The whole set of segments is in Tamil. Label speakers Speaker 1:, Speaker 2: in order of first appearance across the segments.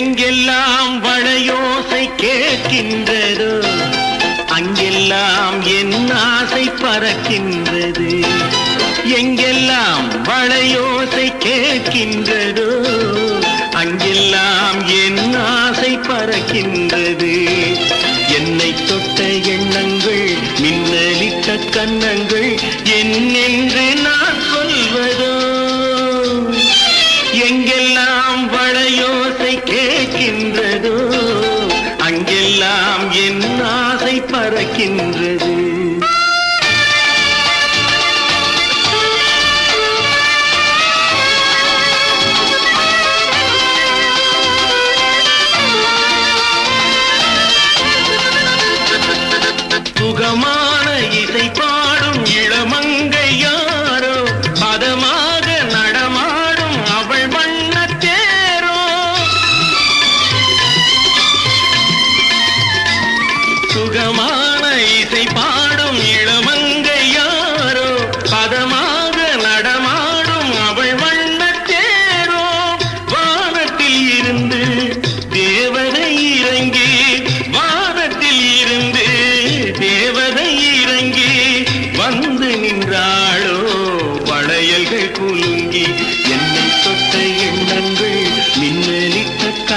Speaker 1: எங்கெல்லாம் வளையோசை கேட்கின்றதோ? அங்கெல்லாம் என் ஆசை பறக்கின்றது. எங்கெல்லாம் வளையோசை கேட்கின்றது? அங்கெல்லாம் என் ஆசை பறக்கின்றது. என்னை தொட்ட எண்ணங்கள் மின்னலிட்ட கண்ணங்கள் பறக்கின்றதோ. அங்கெல்லாம் என் ஆசை பறக்கின்றது.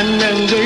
Speaker 1: nanangal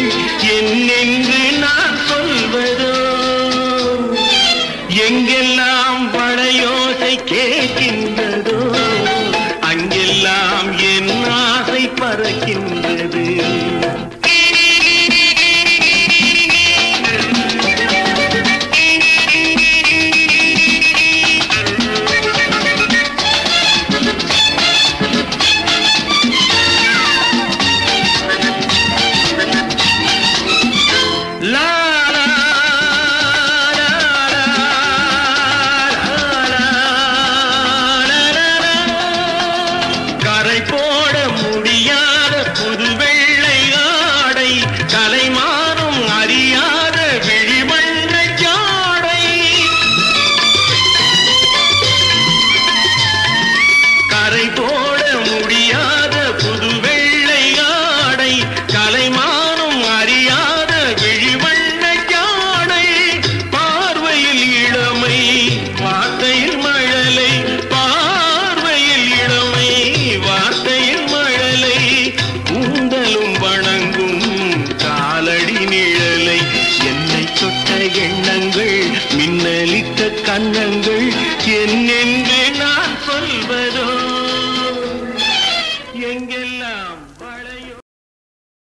Speaker 1: singing.